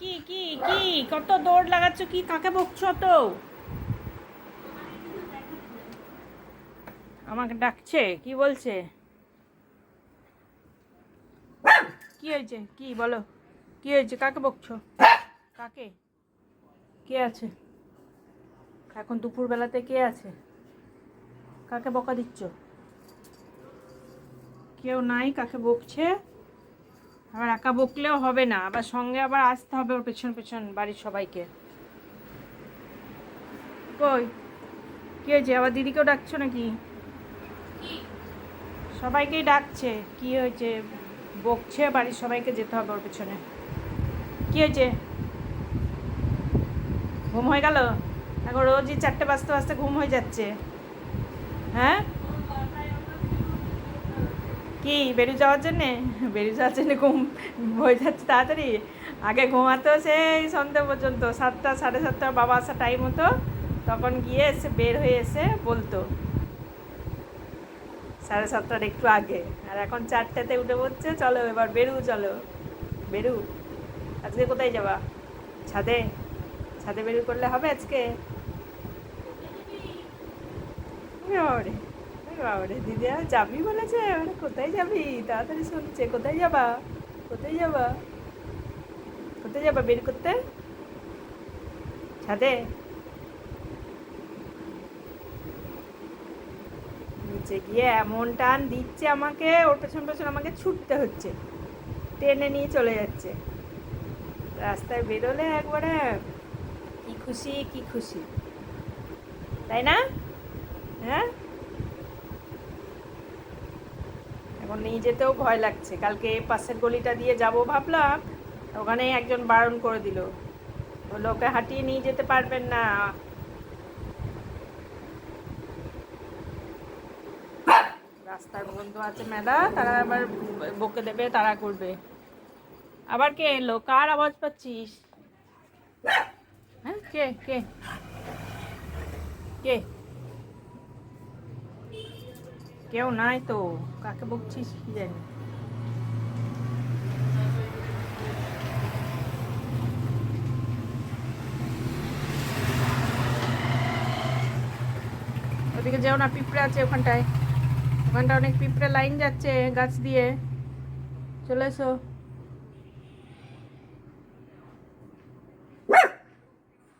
কি কি কি? কত দৌড় লাগাচ্ছ? কি কাকে বকছো তো আমাকে ডাকছে? কি বলছে? কি হয়েছে? কি, বলো। কি হয়েছে? কাকে বকছো? কাকে? কে আছে? এখন দুপুরবেলাতে কে আছে? কাকে বকা দিচ্ছ? কেউ নাই? কাকে বকছে? আবার একা বকলেও হবে না, আবার সঙ্গে আবার আসতে হবে ওর পেছন পেছন বাড়ির সবাইকে। কই? কি হয়েছে? আবার দিদিকেও ডাকছো নাকি? সবাইকেই ডাকছে। কি হয়েছে? বকছে, বাড়ির সবাইকে যেতে হবে ওর পেছনে। কি হয়েছে? ঘুম হয়ে গেল? এখন রোজই চারটে বাজতে বাজতে ঘুম হয়ে যাচ্ছে। হ্যাঁ? কি বেরিয়ে যাওয়ার জন্যে? বেরিয়ে যাওয়ার জন্যে ঘুম, হয়ে যাচ্ছে তাড়াতাড়ি? আগে ঘুমাতো সেই সন্ধ্যে পর্যন্ত, সাতটা, সাড়ে সাতটা, বাবা আসা টাইম হতো তখন গিয়ে এসে বের হয়ে এসে বলতো, সাড়ে সাতটার একটু আগে। আর এখন চারটাতে উঠে পড়ছে চলো এবার বেরু, চলো। বেরু? আজকে কোথায় যাবা? ছাদে। ছাদে বেরু করলে হবে আজকে? বাবারে আর যাবি বলেছে মানে কোথায় যাবি? তাড়াতাড়ি শুনছে, কোথায় যাবা? কোথায় যাবা? কোথায় যাবা বের করতে? ছাদে? নিচে গিয়ে এমন টান দিচ্ছে আমাকে, ওর পেছন পেছন আমাকে ছুটতে হচ্ছে। টেনে নিয়ে চলে যাচ্ছে। রাস্তায় বেরোলে একবারে কি খুশি কি খুশি। তাই না? হ্যাঁ? এখন নিয়ে যেতেও ভয় লাগছে। কালকে পাশের গলিটা দিয়ে যাব ভাবলাম, ওখানে একজন বারণ করে দিল। ওকে হাঁটিয়ে নিয়ে যেতে পারবেন না। রাস্তার বন্ধু আছে মেলা, তারা আবার বকে দেবে, তারা করবে। আবার কে এলো? কার আওয়াজ পাচ্ছিস? হ্যাঁ কে কে? কে? কেউ নাই তো, কাকে বকছিস কি জানি। ওদিকে যেও না, পিঁপড়ে আছে ওখানটায়। ওখানটা অনেক পিঁপড়ে লাইন যাচ্ছে গাছ দিয়ে। চলে এসো।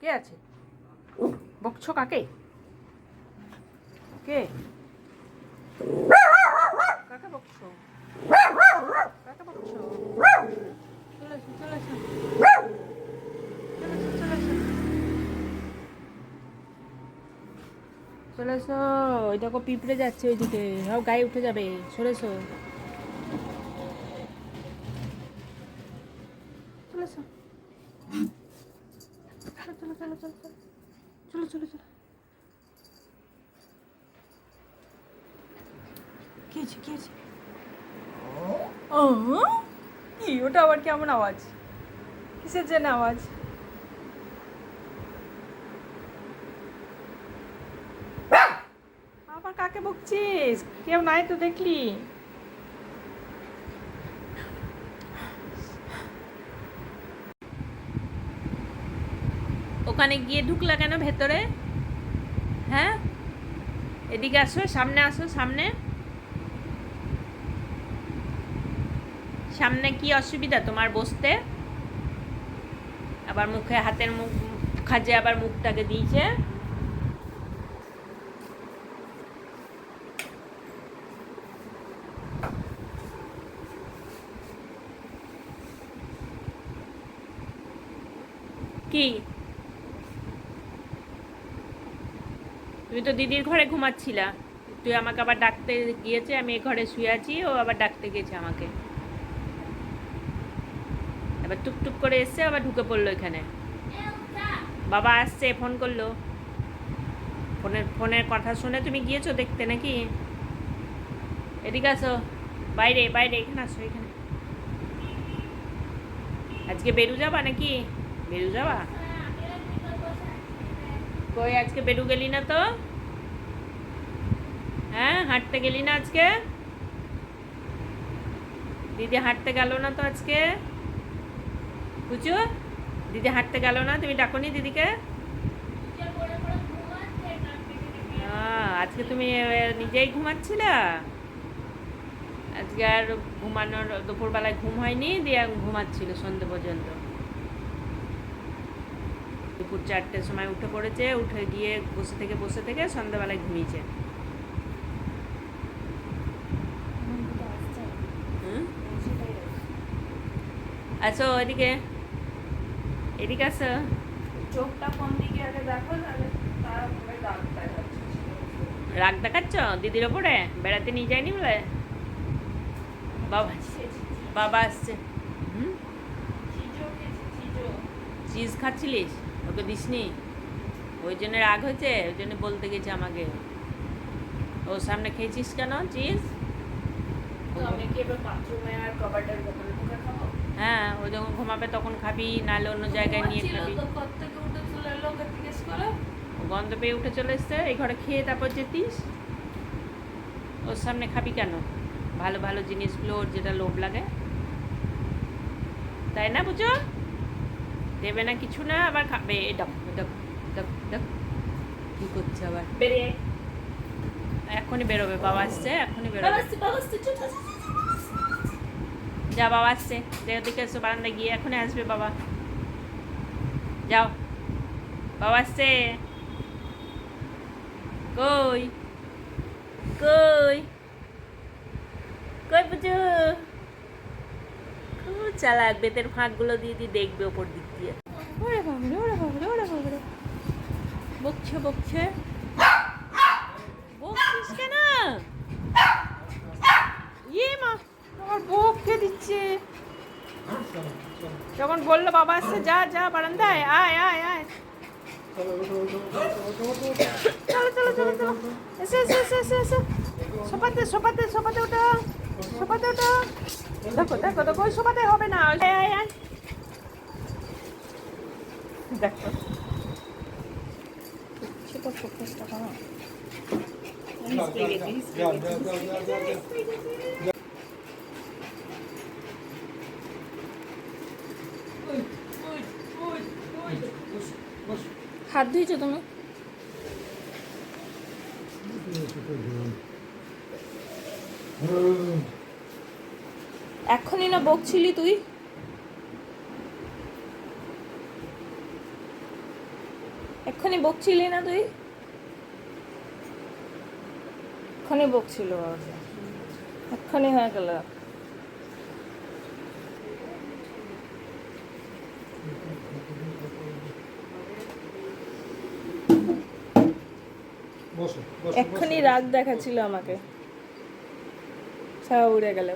কে আছে? বকছো কাকে? কে? চলে এসো চলে চলে চলে চলে ওই দেখো, পিঁপড়ে যাচ্ছে, ওইদিকে। সব গায়ে উঠে যাবে। সরে এসো চলে চলো চলো চলো চলো চলো চলো চলো চলো কি হয়েছে কি হয়েছে ও কি ওটা আবার কেমন আওয়াজ? কিসের জন্য আওয়াজ? আবার কাকে বকছিস? কেউ নাই তো দেখলি? ওখানে গিয়ে ঢুকলা কেন ভেতরে? হ্যাঁ? এদিকে আসো, সামনে আসো, সামনে। সামনে কি অসুবিধা তোমার বসতে? আবার মুখে হাতের মুখ খাজে আবার মুখটাকে দিয়েছে। কি? তুমি তো দিদির ঘরে ঘুমাচ্ছিলা। তুই আমাকে আবার ডাকতে গিয়েছে, আমি এ ঘরে শুয়ে আছি, ও আবার ডাকতে গেছে আমাকে। এবার টুকটুক করে এসছে, আবার ঢুকে পড়ল এখানে। বাবা আসছে, ফোন করল। ফোনের ফোনের কথা শুনে তুমি গিয়েছো দেখতে নাকি? এদিকে আসো। বাইরে বাইরে, এখানে আসো, এখানে। আজকে বেরু যাবা নাকি? বেরু যাবা? কই, আজকে বেরু গেলি না তো? হ্যাঁ হাঁটতে গেলি না আজকে? দিদি হাঁটতে গেল না তো আজকে? বুঝু দিদি হাঁটতে গেল না, তুমি ডাকনি দিদিকে? আজকে তুমি নিজেই ঘুমাচ্ছিলে? আজকে আর ঘুমানোর, দুপুরবেলায় ঘুম হয়নি, দিয়ে ঘুমাচ্ছিল সন্ধ্যে পর্যন্ত। দুপুর চারটের সময় উঠে পড়েছে, উঠে গিয়ে বসে থেকে বসে থেকে সন্ধ্যাবেলায় ঘুমিয়েছে। আচ্ছা আসো এদিকে আসো চোখটা কোন দিকে আগে দেখো রাগ দেখাচ্ছ দিদির ওপরে? বেড়াতে নিয়ে যায়নি বলে? বাবা বাবা আসছে। হুম? চিজো খাচ্ছিলিস? ওকে দিসনি? ওই জন্য রাগ হয়েছে ওই জন্য বলতে গেছে আমাকে। ওর সামনে খেয়েছিস কেন চিজ? তো আমি কি এবার বাথরুমে আর দোকানে খাব? হ্যাঁ ও যখন ঘুমাবে তখন খাবি নাহলে অন্য জায়গায় নিয়ে খাবি। গন্ধ পেয়ে উঠে চলে এসছে এই ঘরে খেয়ে তারপর যেতিস ওর সামনে খাবি কেন? ভালো ভালো জিনিসগুলো ওর যেটা লোভ লাগে। তাই না বুঝো? দেবে না কিছু না আবার খাবে। কী করছে আবার? বেরিয়ে। এখনই বেরোবে বাবা আসছে এখনই বেরোবে। যা বাবা আসছে। যে ওদিকে এসো বারান্দায় গিয়ে এখনই আসবে বাবা। যাও। বাবা আসছে। কই? কই? কই পুজো খুব চালাক, বেতের ফাঁকগুলো দিয়ে দিয়ে দেখবে ওপর দিক দিয়ে। ওরে বাবরে ওরে বাবরে ওরে বাবরে। বকছে বকছে বকছিস কেন ইয়ে মা আমার বককে দিচ্ছে যখন বলল বাবা আসছে যা যা বারান্দায় আয় আয় আয় চলো চলো চলো চলো এসে এসে এসে এসে এসে সোপাতে সোপাতে সোপাতে ওঠো সোপাতে ওঠো দেখো দেখো দেখো ওই সোপাতে হবে না আয় আয় আয় দেখো ছোট ফোকাসটা করো ধুয়েছো তুমি? এখনই না বকছিলি তুই? এক্ষুনি বকছিলি না তুই? এক্ষুনি বকছিল। এক্ষুনি হয়ে গেল। এক্ষুনি রাগ দেখাচ্ছিল আমাকে। ছাওয়া উড়ে গেল।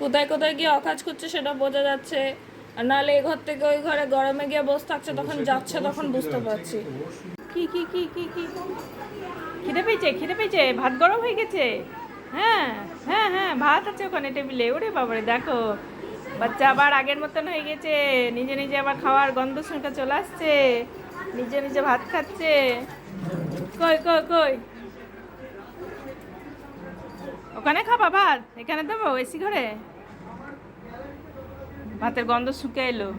কোথায় কোথায় গিয়ে অকাজ করছে সেটা বোঝা যাচ্ছে। আর নাহলে এই ঘর থেকে ওই ঘরে গরমে গিয়ে বসে থাকছে তখন যাচ্ছে তখন বুঝতে পারছি। কি কি কি কি কি? খিদে পেয়েছে খিদে পেয়েছে? ভাত গরম হয়ে গেছে? হ্যাঁ হ্যাঁ হ্যাঁ ভাত আছে ওখানে টেবিলে। ওরে বাবারে দেখো। বাচ্চা আবার আগের মতন হয়ে গেছে। নিজে নিজে আবার খাওয়ার গন্ধ শুনতে চলে আসছে। নিজে নিজে ভাত খাচ্ছে। কই কই কই? ওখানে খাবা ভাত? এখানে দেবো এসি ঘরে? ভাতের গন্ধ শুকে এলো।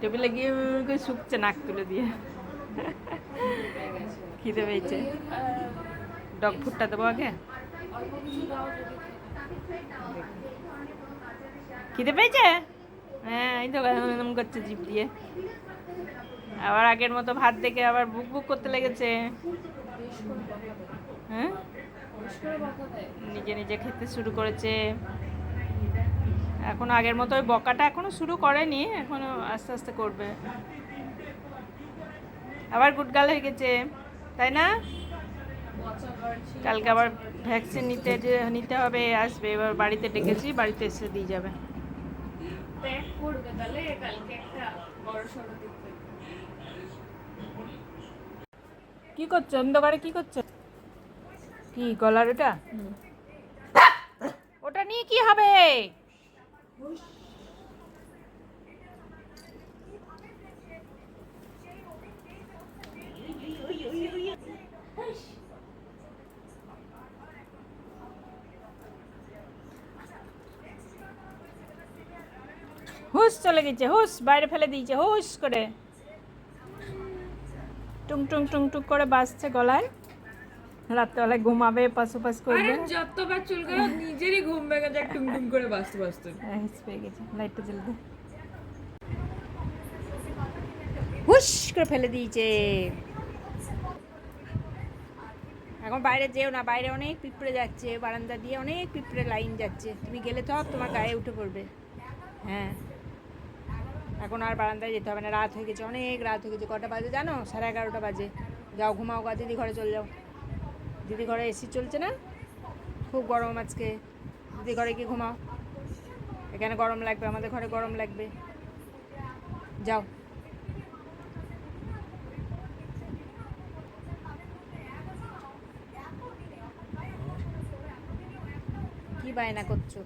টেবিলে গিয়ে শুকছে নাক তুলে দিয়ে। খিদে পেয়েছে। ডগ ফুডটা দেবো আগে? খিদে পেয়েছে? হ্যাঁ এই তো এরকম করছে জিপ দিয়ে। আবার আগের মতো ভাত দেখে আবার বুক বুক করতে লেগেছে। হ্যাঁ? নিজে নিজে খেতে শুরু করেছে। এখনও আগের মতো ওই বকাটা এখনও শুরু করেনি, এখনও আস্তে আস্তে করবে। আবার গুডগাল হয়ে গেছে, তাই না? কালকে আবার ভ্যাকসিন নিতে যে নিতে হবে আসবে এবার বাড়িতে ডেকেছি বাড়িতে এসে দিয়ে যাবে। কি করছ? অন্ধকারে কি করছ? কি গলার ওটা? ওটা নিয়ে কি হবে? হুস চলে গেছে হুস বাইরে ফেলে দিয়েছে হুস করে। টুং টুং টুং টুং করে বাজছে গলায়। রাত্রেবেলায় ঘুমাবে পাশাপাশ করবে। যতবার চুলকাবে নিজেরই ঘুম ভেঙে যায় টুম টুম করে বাঁচতে হ্যাঁ, পেয়ে গেছে লাইটটা জ্বলবে হুস করে ফেলে দিয়েছে। এখন বাইরে যেও না বাইরে অনেক পিঁপড়ে যাচ্ছে বারান্দা দিয়ে অনেক পিঁপড়ে লাইন যাচ্ছে। তুমি গেলে তো তোমার গায়ে উঠে পড়বে। হ্যাঁ। এখন আর বারান্দায় যেতে হবে না। রাত হয়ে গেছে, অনেক রাত হয়ে গেছে। কটা বাজে জানো? সাড়ে এগারোটা বাজে। যাও, ঘুমাও গা, দিদি ঘরে চলে যাও। দিদি ঘরে এসি চলছে না? খুব গরম আজকে। দিদি ঘরে গিয়ে ঘুমাও। এখানে গরম লাগবে, আমাদের ঘরে গরম লাগবে। যাও। কি বায়না করছ?